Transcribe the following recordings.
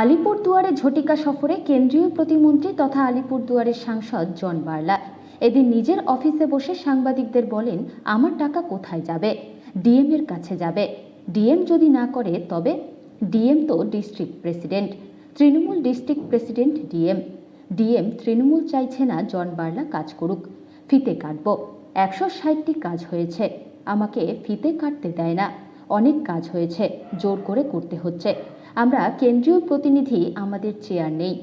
আলিপুরদুয়ারে ঝটিকা সফরে কেন্দ্রীয় প্রতিমন্ত্রী তথা আলিপুরদুয়ারের সাংসদ জন বার্লা। এদিন নিজের অফিসে বসে সাংবাদিকদের বলেন, আমার টাকা কোথায় যাবে? ডিএম এর কাছে যাবে। ডিএম যদি না করে, তবে ডিএম তো district president. Trinamool district president DM. DM Trinamool চাইছে না জন বার্লা কাজ করুক। ফিতে কাটব। একশো ষাটটি কাজ হয়েছে। আমাকে ফিতে কাটতে দেয় না। অনেক কাজ হয়েছে। জোর করে করতে হচ্ছে। আমরা কেন্দ্রীয় প্রতিনিধি আমাদের চেয়ার নেই।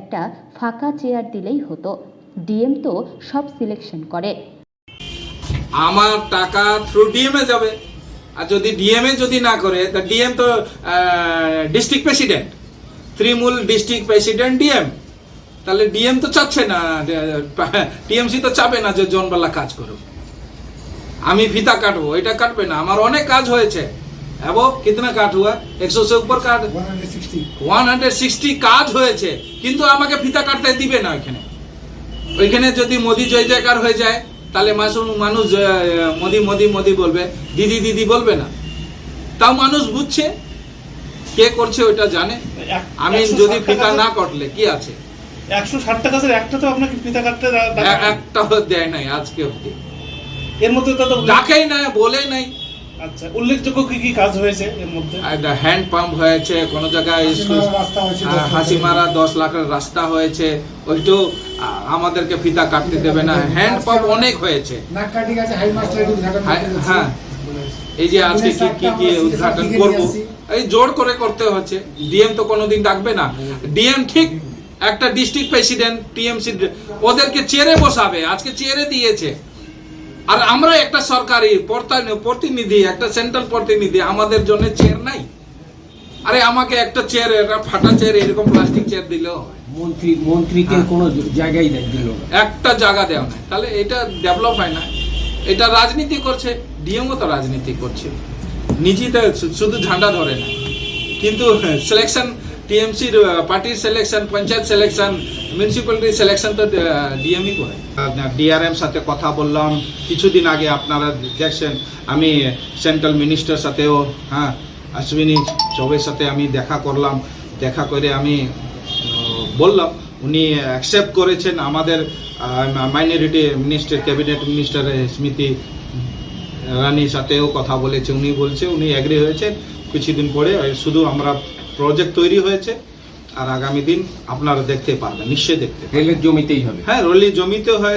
একটা ফাঁকা চেয়ার দিলেই হতো। ডিএম তো সব সিলেকশন করে। আমার টাকা থ্রু ডিএমএ যাবে। আর যদি ডিএমএ যদি না করে, তা ডিএম তো district president Trinamool district president DM তাহলে ডিএম তো চাচ্ছে না টিএমসি তো চাবে না যে জনবেলা কাজ করুক। আমি ফিতা কাটবো, এটা কাটবে না। আমার অনেক কাজ হয়েছে। এবং কিতনা কাট হুয়া একশো সে উপর কাট 160 ওয়ান হান্ড্রেড সিক্সটি কাজ হয়েছে কিন্তু আমাকে ফিতা কাটতে দিবে না ওইখানে ওইখানে যদি মোদি জয় জয়কার হয়ে যায় তাহলে মানুষ মোদি মোদি মোদি বলবে দিদি দিদি বলবে না তাও মানুষ বুঝছে কে করছে ওইটা জানে আমি যদি ফিতা না কাটলে কি আছে একশো ষাট টাকা স্যার একটা তো আপনাকে পিতা কাটতে একটাও দেয় নাই আজকে অব্দি এর মধ্যে তো তো- ডাকেই নাই বলে নাই আচ্ছা উল্লেখযোগ্য কি কি কাজ হয়েছে এর মধ্যে? হ্যান্ড পাম্প হয়েছে কোন জায়গায় স্কুল হাসিমারা দশ লাখ হাসিমারা দশ লাখের রাস্তা হয়েছে। ওইটাও আমাদেরকে ফিতা কাটতে দেবে না। হ্যান্ড পাম্প অনেক হয়েছে। নাক কাটি গেছে হাই মাস্ট লাইট উদ্ঘাটন হ্যাঁ, হ্যাঁ। এই যে আজকে কি কি কি উদ্ঘাটন করব এই জোর করে করতে হচ্ছে। ডিএম তো কোনোদিন ডাকবে না। ডিএম ঠিক একটা ডিস্ট্রিক্ট প্রেসিডেন্ট টিএমসি ওদেরকে চেয়ারে বসাবে। আজকে চেয়ারে দিয়েছে। আর আমরা একটা সরকারি প্রতিনিধি একটা সেন্ট্রাল প্রতিনিধি আমাদের জন্য চেয়ার নাই। আরে আমাকে একটা চেয়ার একটা ফাটা চেয়ার এরকম প্লাস্টিক চেয়ার হয়। মন্ত্রী মন্ত্রীকে হ্যাঁ। কোনো জায়গায় দিল একটা জায়গা দেওয়া নাই। তাহলে এটা ডেভেলপ হয় না। এটা রাজনীতি করছে ডিএমও তো রাজনীতি করছে। নিজেতে শুধু ঝান্ডা ধরে না। কিন্তু সিলেকশন টিএমসির পার্টির selection panchayat selection municipality selection তো ডিএমই করে ডিআরএম সাথে কথা বললাম কিছুদিন আগে আপনারা দেখছেন আমি সেন্ট্রাল মিনিস্টার সাথেও হ্যাঁ অশ্বিনী চৌবের সাথে আমি দেখা করলাম দেখা করে আমি বললাম উনি অ্যাকসেপ্ট করেছেন আমাদের মাইনরিটি মিনিস্টার ক্যাবিনেট মিনিস্টার স্মৃতি রানীর সাথেও কথা বলেছে, উনি বলছে, উনি অ্যাগ্রি হয়েছেন। কিছুদিন পরে, শুধু আমরা প্রজেক্ট তৈরি হয়েছে আর আগামী দিন আপনারা দেখতে পারবেন নিশ্চয়ই দেখতে। রেলের জমিতেই হবে হ্যাঁ রেলের জমিতে হয়